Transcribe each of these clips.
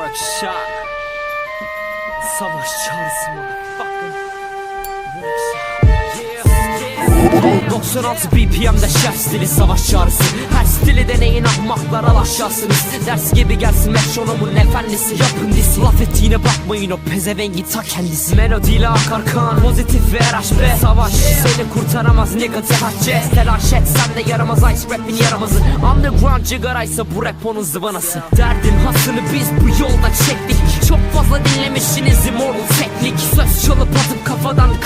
Workshop. Savaş çağırsın motherfucker. Workshop. 96 BPM'de şef stili savaş çağrısı. Her stili deneyin ahmaklar alaşarsınız Ders gibi gelsin metronomun efendisi Yapın disi. Laf ettiğine bakmayın o pezevengi ta kendisi. Melodiyle akar kan pozitif ve RHB Savaş. Seni kurtaramaz negatif hatçe Telaş et sen de yaramaz ice rapin yaramazı. Underground cigaraysa bu rap onun zıvanası. Derdin hasını biz bu yolda çektik. Çok fazla dinlemişsiniz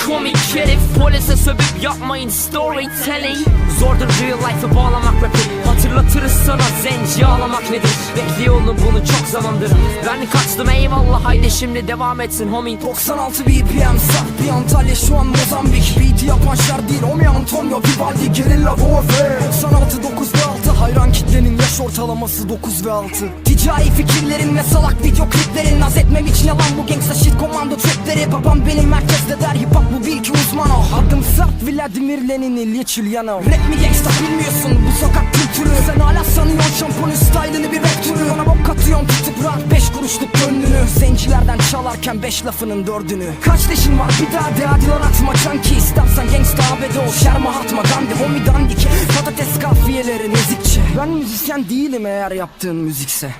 komik herif Polise sövüp yapmayın storytelling. Zordur real life'ı bağlamak rapi. Hatırlatırız sana zenci ağlamak nedir? Bekliyor onu bunu çok zamandır. Ben kaçtım eyvallah haydi şimdi devam etsin homie. 96 BPM saf bir Antalya şu an Mozambik. Beat'i yapan şer değil Omi Antonio Vivaldi. Gerilla Warfare 96 9 ve 6 hayran kitlenin yaş ortalaması 9 ve 6 Ticari fikirlerin ve salak video kliplerin. Naz etmem için yalan bu gangsta shit komando trapleri. Babam benim merkezde der hip hop bu bil ki uzman o. Adım sert Vladimir Lenin İlyich Ulyanov Rap mi gangsta bilmiyorsun bu sokak kültürü. Sen hala sanıyorsun şampuanın style'ını bir rap türü. Bana bok atıyorsun tutup rahat 5 kuruşluk gönlünü. Zencilerden çalarken 5 lafının dördünü. Kaç leşin var? Bir daha de hadi lan atma çanki İstersen gangsta abede ol şer Mahatma Gandhi Homi dandik. Patates kafiyeleri nezikçe. Ben müzisyen değilim eğer yaptığın müzikse